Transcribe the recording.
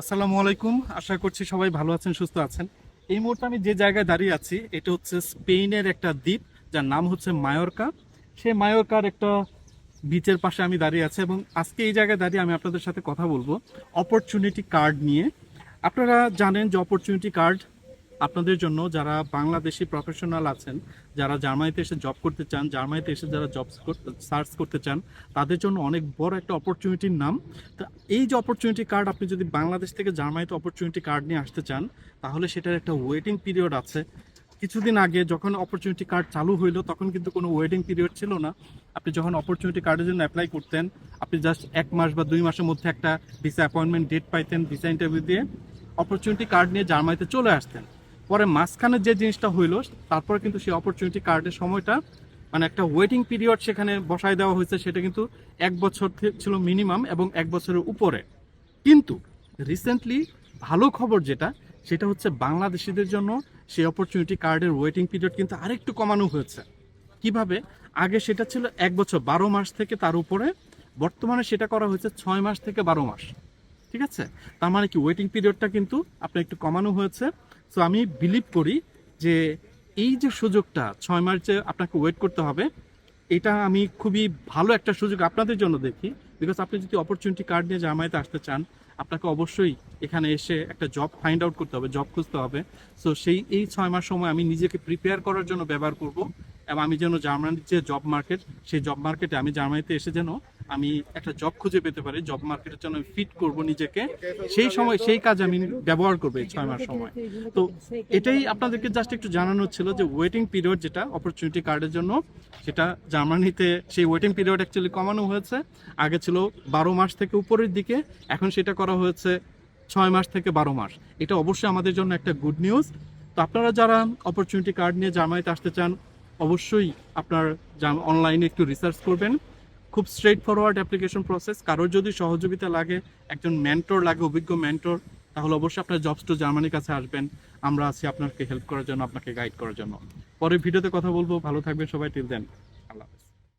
আসসালামু আলাইকুম। আশা করছি সবাই ভালো আছেন, সুস্থ আছেন। এই মুহূর্তে আমি যে জায়গায় দাঁড়িয়ে আছি, এটা হচ্ছে স্পেনের একটা দ্বীপ, যার নাম হচ্ছে মায়োরকা। সে মায়োরকার একটা বিচের পাশে আমি দাঁড়িয়ে আছি এবং আজকে এই জায়গায় দাঁড়িয়ে আমি আপনাদের সাথে কথা বলব অপরচুনিটি কার্ড নিয়ে। আপনারা জানেন যে অপরচুনিটি কার্ড আপনাদের জন্য যারা বাংলাদেশি প্রফেশনাল আছেন, যারা জার্মানিতে এসে জব করতে চান, জার্মানিতে এসে যারা জব সার্চ করতে চান, তাদের জন্য অনেক বড় একটা অপরচুনিটির নাম। তো এই যে অপরচুনিটি কার্ড আপনি যদি বাংলাদেশ থেকে জার্মানিতে অপরচুনিটি কার্ড নিয়ে আসতে চান, তাহলে সেটার একটা ওয়েটিং পিরিয়ড আছে। কিছুদিন আগে যখন অপরচুনিটি কার্ড চালু হইল, তখন কিন্তু কোনো ওয়েটিং পিরিয়ড ছিল না। আপনি যখন অপরচুনিটি কার্ডের জন্য অ্যাপ্লাই করতেন, আপনি জাস্ট এক মাস বা দুই মাসের মধ্যে একটা ভিসা অ্যাপয়েন্টমেন্ট ডেট পাইতেন ভিসা ইন্টারভিউ দিয়ে। অপরচুনিটি কার্ড নিয়ে জার্মানিতে চলে আসতেন। পরে মাঝখানে যে জিনিসটা হইল, তারপরে কিন্তু সেই অপরচুনিটি কার্ডের সময়টা মানে একটা ওয়েটিং পিরিয়ড সেখানে বসায় দেওয়া হয়েছে, সেটা কিন্তু এক বছর ছিল মিনিমাম এবং এক বছরের উপরে। কিন্তু রিসেন্টলি ভালো খবর যেটা, সেটা হচ্ছে বাংলাদেশিদের জন্য সেই অপরচুনিটি কার্ডের ওয়েটিং পিরিয়ড কিন্তু আরেকটু কমানো হয়েছে। কীভাবে? আগে সেটা ছিল এক বছর, বারো মাস থেকে তার উপরে, বর্তমানে সেটা করা হয়েছে ছয় মাস থেকে বারো মাস। ঠিক আছে? তার মানে কি ওয়েটিং পিরিয়ডটা কিন্তু আপনার একটু কমানো হয়েছে। সো আমি বিলিভ করি যে এই যে সুযোগটা ছয় মাস যে আপনাকে ওয়েট করতে হবে, এটা আমি খুবই ভালো একটা সুযোগ আপনাদের জন্য দেখি। বিকজ আপনি যদি অপরচুনিটি কার্ড নিয়ে জামায়াতে আসতে চান, আপনাকে অবশ্যই এখানে এসে একটা জব ফাইন্ড আউট করতে হবে জব খুঁজতে হবে। সো সেই, এই ছয় মাস সময় আমি নিজেকে প্রিপেয়ার করার জন্য ব্যবহার করব। এবং আমি যেন জার্মানির যে জব মার্কেট সেই জব মার্কেটে আমি জার্মানিতে এসে যেন আমি একটা জব খুঁজে পেতে পারি জব মার্কেটের জন্য ফিট করব নিজেকে, সেই সময় সেই কাজ আমি ব্যবহার করব এই ছয় মাস সময়। তো এটাই আপনাদেরকে জাস্ট একটু জানানো ছিল যে ওয়েটিং পিরিয়ড যেটা অপরচুনিটি কার্ডের জন্য, সেটা জার্মানিতে সেই ওয়েটিং পিরিয়ড অ্যাকচুয়ালি কমানো হয়েছে। আগে ছিল বারো মাস থেকে উপরের দিকে, এখন সেটা করা হয়েছে ছয় মাস থেকে বারো মাস। এটা অবশ্যই আমাদের জন্য একটা গুড নিউজ তো আপনারা যারা অপরচুনিটি কার্ড নিয়ে জার্মানিতে আসতে চান অবশ্যই আপনার অনলাইনে একটু রিসার্চ করবেন। খুব স্ট্রেট ফরওয়ার্ড অ্যাপ্লিকেশন প্রসেস কারোর যদি সহযোগিতা লাগে, একজন মেন্টর লাগে, অভিজ্ঞ মেন্টর তাহলে অবশ্যই আপনার জবস টু জার্মানির কাছে আসবেন। আমরা আছি আপনাকে হেল্প করার জন্য, আপনাকে গাইড করার জন্য। পরে ভিডিওতে কথা বলব। ভালো থাকবেন সবাই। টিল দেন আল্লাহ হাফেজ।